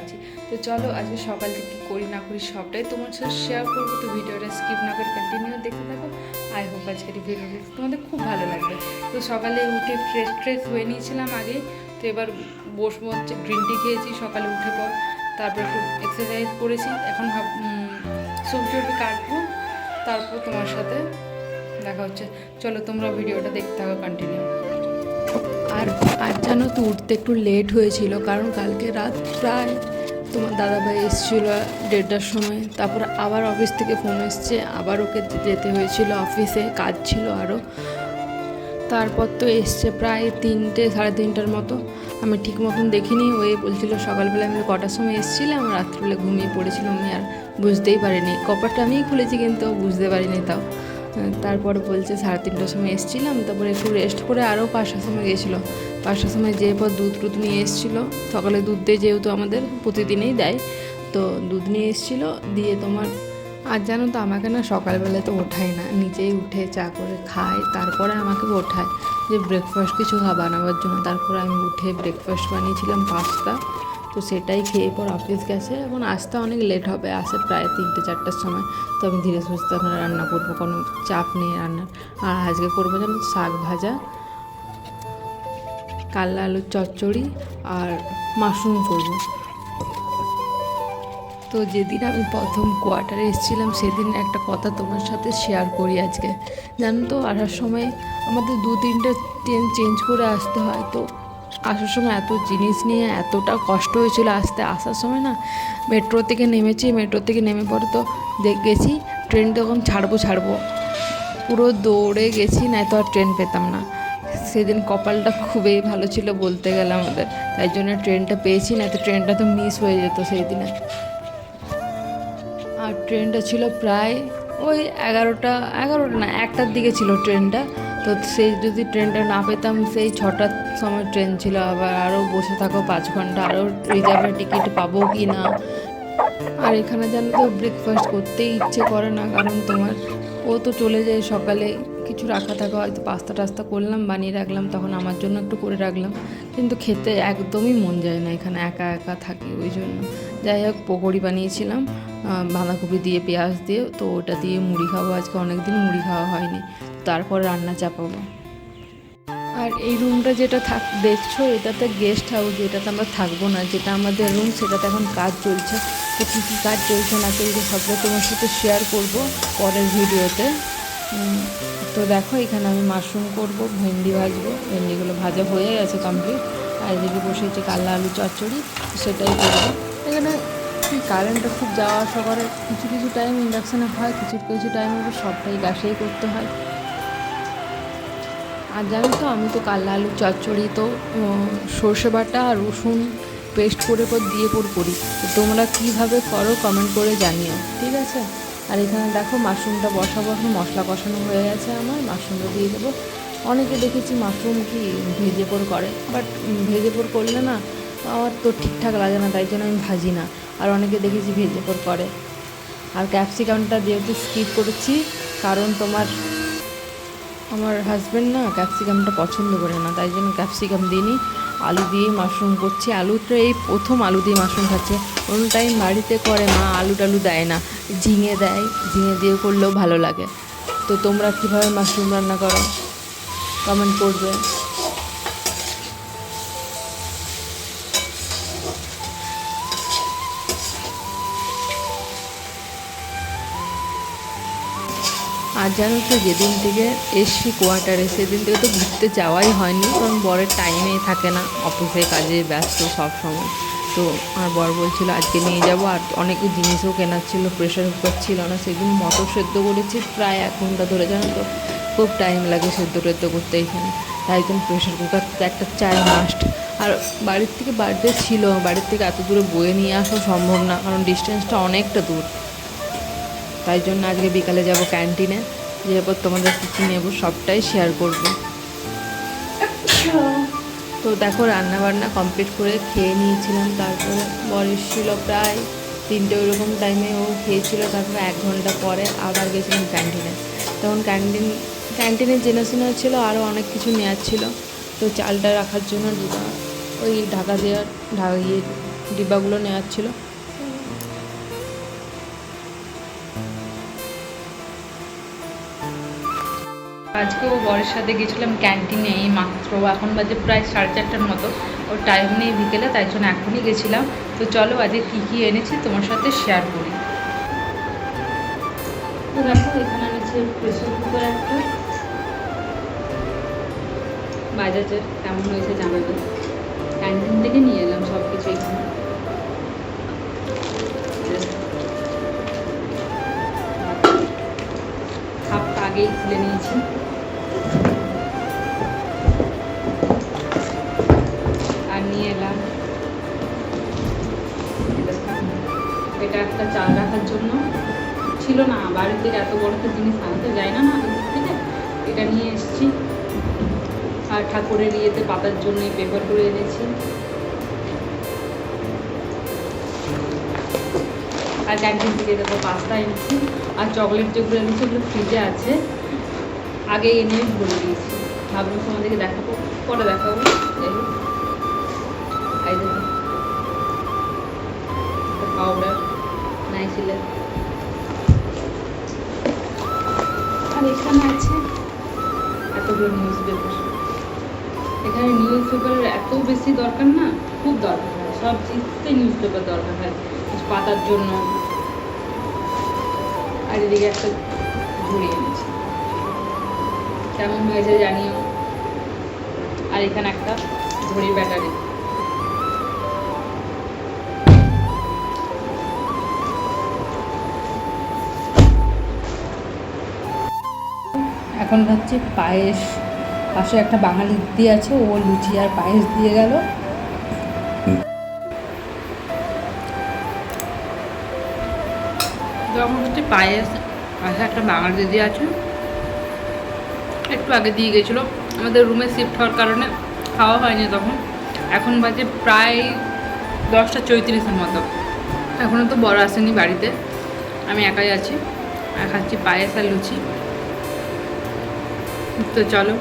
আছি। তো চলো আজকে সকাল থেকে করি না করি সবটাই তোমার সাথে শেয়ার করব। তো ভিডিওটা স্কিপ না করে কন্টিনিউ দেখতে থাকো। আই হোপ আজকের এই ভিডিওটা তোমাদের খুব ভালো লাগবে। তো সকালে উঠে ফ্রেশ ট্রেশ হয়ে নিয়েছিলাম আগে। তো এবার বসবো হচ্ছে গ্রিন টি খেয়েছি সকালে উঠে পর। তারপর একটু এক্সারসাইজ করেছি। এখন ভাব সবজি কাটবো। তারপর তোমার সাথে দেখা হচ্ছে। চলো তোমরা ভিডিওটা দেখতে থাকো কন্টিনিউ আর আর জানো তো উঠতে একটু লেট হয়েছিল, কারণ কালকে রাত প্রায় তোমার দাদাভাই এসেছিল দেড়টার সময়, তারপর আবার অফিস থেকে ফোন এসছে, আবার ওকে যেতে হয়েছিল অফিসে কাজ ছিল আরও তারপর তো এসছে প্রায় তিনটে, সাড়ে তিনটার মতো। আমি ঠিক মতন দেখিনি ওই বলছিল সকালবেলা আমি কটার সময় এসেছিলাম, রাত্রিবেলা ঘুমিয়ে পড়েছিলাম আমি আর বুঝতেই পারিনি। কপারটা আমিই খুলেছি কিন্তু বুঝতে পারিনি তাও। তারপরে বলছে সাড়ে তিনটার সময় এসেছিলাম, তারপরে একটু রেস্ট করে আরও পাঁচটার সময় গিয়েছিল পাঁচটার সময় যেয়ে পর দুধ টুধ নিয়ে এসেছিল। সকালে দুধ দিয়ে যেহেতু আমাদের, প্রতিদিনই দেয়। তো দুধ নিয়ে এসেছিল, দিয়ে তোমার, আর জানো তো আমাকে না সকালবেলা তো ওঠায় না। নিজেই উঠে চা করে খায়, তারপরে আমাকে ওঠায়। যে ব্রেকফাস্ট কিছু খা বানাবার জন্য, তারপরে আমি উঠে ব্রেকফাস্ট বানিয়েছিলাম পাস্তা তো সেটাই খেয়ে পর অফিস গেছে এখন আসতে অনেক লেট হবে, আসে প্রায় তিনটে চারটার সময়। তো আমি ধীরে সুস্থে এখন রান্না করব, কোনো চাপ নেই রান্নার। আর আজকে করব যেন শাক ভাজা কাল্লা আলুর চচ্চড়ি আর মাশরুম করব। তো যেদিন আমি প্রথম কোয়ার্টারে এসেছিলাম, সেদিন একটা কথা তোমার সাথে শেয়ার করি আজকে। জানো তো আসার সময় আমাদের দু তিনটে ট্রেন চেঞ্জ করে আসতে হয়, তো আসার সময় এত জিনিস নিয়ে এতটা কষ্ট হয়েছিল আসতে, আসার সময় না মেট্রো থেকে নেমেছি, মেট্রো থেকে নেমে পরে তো দেখ, গেছি, ট্রেন তখন ছাড়বো ছাড়বো। পুরো দৌড়ে গেছি না তো আর ট্রেন পেতাম না। সেদিন কপালটা খুবই ভালো ছিল বলতে গেলে আমাদের। তাই জন্য ট্রেনটা পেয়েছি না তো ট্রেনটা তো মিস হয়ে যেত সেই দিনে। আর ট্রেনটা ছিল প্রায় ওই এগারোটা এগারোটা না, একটার দিকে ছিল ট্রেনটা। তো সেই যদি ট্রেনটা না পেতাম, সেই ছটার সময় ট্রেন ছিল। আবার আরও বসে থাকো পাঁচ ঘণ্টা আরও রিজার্ভের টিকিট পাবো কি না? আর এখানে জানো তো ব্রেকফাস্ট করতেই ইচ্ছে করে না, কারণ তোমার ও তো চলে যায় সকালে। কিছু রাখা থাকা, হয়তো পাস্তা টাস্তা করলাম, বানিয়ে রাখলাম, তখন আমার জন্য একটু করে রাখলাম। কিন্তু খেতে একদমই মন যায় না, এখানে একা একা থাকি ওই জন্য। যাই হোক, পকোড়ি বানিয়েছিলাম বাঁধাকপি দিয়ে, পেঁয়াজ দিয়ে, তো ওটা দিয়ে মুড়ি খাব। আজকে অনেক দিন মুড়ি খাওয়া হয়নি। তারপর রান্না চাপাবো। আর এই রুমটা যেটা থাক, দেখছ, এটাতে গেস্ট হাউস এটাতে আমরা থাকব না। যেটা আমাদের রুম সেটাতে এখন কাজ চলছে। তো কী কী কাজ চলছে না চলছে, সবটা তোমার সাথে শেয়ার করব পরের ভিডিওতে। তো দেখো, এখানে আমি মাশরুম করব, ভেন্ডি ভাজবো। ভেন্ডিগুলো ভাজা হয়ে গেছে কমপ্লিট আর এদিকে বসেছি কাল্লা আলু চচ্চড়ি, সেটাই করব। এখানে কারেন্টটা খুব যাওয়া আসা করে। কিছু কিছু টাইম ইন্ডাকশানে হয়, কিছু কিছু টাইম সবটাই গ্যাসেই করতে হয়। আর জানো তো, আমি তো কাল আলুর চচ্চড়ি, তো সর্ষে বাটা আর রসুন পেস্ট করে পর দিয়ে পর করি। তো তোমরা কীভাবে করো কমেন্ট করে জানিও, ঠিক আছে? আর এখানে দেখো মাশরুমটা বসা বসা মশলা কষানো হয়ে গেছে আমার, মাশরুমটা দিয়ে দেবো। অনেকে দেখেছি মাশরুম কি ভেজে পর করে বাট ভেজে পর করলে না আমার তো ঠিকঠাক লাগে না, তাই জন্য আমি ভাজি না। আর অনেকে দেখেছি ভেজে পর করে। আর ক্যাপসিকামটা যেহেতু স্কিপ করেছি, কারণ তোমার আমার হাজব্যান্ড না ক্যাপসিকামটা পছন্দ করে না, তাই জন্য ক্যাপসিকাম দিইনি। আলু দিয়ে মাশরুম করছি। আলুটা এই প্রথম আলু দিয়ে মাশরুম খাচ্ছে। কোনো টাইম বাড়িতে করে মা আলু টালু দেয় না। ঝিঙে দেয়, ঝিঙে দিয়ে করলেও ভালো লাগে। তো তোমরা কীভাবে মাশরুম রান্না করো? কমেন্ট করবে। আর জানো তো, যেদিন থেকে এসছি কোয়ার্টারে সেদিন থেকে তো ঘুরতে যাওয়াই হয়নি, কারণ বরের টাইমেই থাকে না অফিসে কাজে ব্যস্ত সব সময়। তো আমার বর বলছিল, আজকে নিয়ে যাব। আর অনেক জিনিসও কেনার ছিল প্রেশার কুকার ছিল না, সেদিন মটর সেদ্ধ করেছি, প্রায় এক ঘণ্টা ধরে, জানো তো, খুব টাইম লাগে সেদ্ধ টেদ্ধ করতে এখানে। তাই জন্য প্রেশার কুকার একটা চাই মাস্ট আর বাড়ির থেকে বাড়িতে ছিল, বাড়ির থেকে এত দূরে বয়ে নিয়ে আসা সম্ভব না, কারণ ডিস্টেন্সটা অনেকটা দূর। তাই জন্য আজকে বিকালে যাব ক্যান্টিনে যে পর তোমাদের কী কী নেব সবটাই শেয়ার করব। তো দেখো রান্না বান্না কমপ্লিট করে খেয়ে নিয়েছিলাম, তারপরে বর এসেছিল প্রায় তিনটে ওইরকম টাইমে ও খেয়েছিল তারপরে এক ঘণ্টা পরে আবার গেছিলাম ক্যান্টিনে তখন ক্যান্টিন ক্যান্টিনে জেনাশোনা ছিল আরও অনেক কিছু নেওয়ার ছিল। তো চালটা রাখার জন্য ওই ঢাকা দেওয়ার, ঢাকা ইয়ে ডিব্বাগুলো নেওয়ার ছিল। আজকেও বরের সাথে গেছিলাম ক্যান্টিনে এই মাত্র, এখন বাজে প্রায় সাড়ে চারটার মতো। ওর টাইম নেই বিকেলে, তাই জন্য এখনই গেছিলাম। তো চলো আজকে কী কী এনেছি তোমার সাথে শেয়ার করি। তো দেখো, এখানে এনেছি প্রেশার কুকার একটা। বাজাজের কেমন হয়েছে জানাবে ক্যান্টিন থেকে নিয়ে এলাম সব কিছু এখানে আগেই খুলে নিয়েছি। এটা একটা চাল রাখার জন্য। ছিল না থেকে এত বড় তো জিনিস আনতে যায় না না, থেকে এটা নিয়ে এসেছি। আর ঠাকুরের ইয়েতে পাতার জন্য পেপার করে এনেছি। আর ক্যান্টিন থেকে দেখো পাস্তা এনেছি। আর চকলেট যেগুলো এনেছি, ওগুলো ফ্রিজে আছে। আগে এনে ভরে দিয়েছি। ভাবলাম তোমাদেরকে দেখাবো, পরে দেখাবো। যাই হোক। নাইসিলের আর এখানে আছে এতগুলো নিউজ পেপার এখানে নিউজ পেপারের এত বেশি দরকার না, খুব দরকার হয়। সব জিনিসতে নিউজ পেপার দরকার হয় পাতার জন্য। আর এদিকে একটা ঝুড়ি এনেছি। কেমন হয়েছে জানিও? আর এখানে একটা ঘড়ির ব্যাটারি এখন হচ্ছে পায়েস, পাশে একটা বাঙালি দিদি আছে, ও লুচি আর পায়েস দিয়ে গেল। যখন হচ্ছে পায়েস, পাশে একটা বাঙালি দিদি আছে, একটু আগে দিয়ে গেছিল। আমাদের রুমে শিফট হওয়ার কারণে খাওয়া হয়নি তখন। এখন বাজে প্রায় দশটা চৈত্রিশের মতো। এখনও তো বড় আসেনি বাড়িতে। আমি একাই আছি। আর খাচ্ছি পায়েস আর লুচি। তো চলো।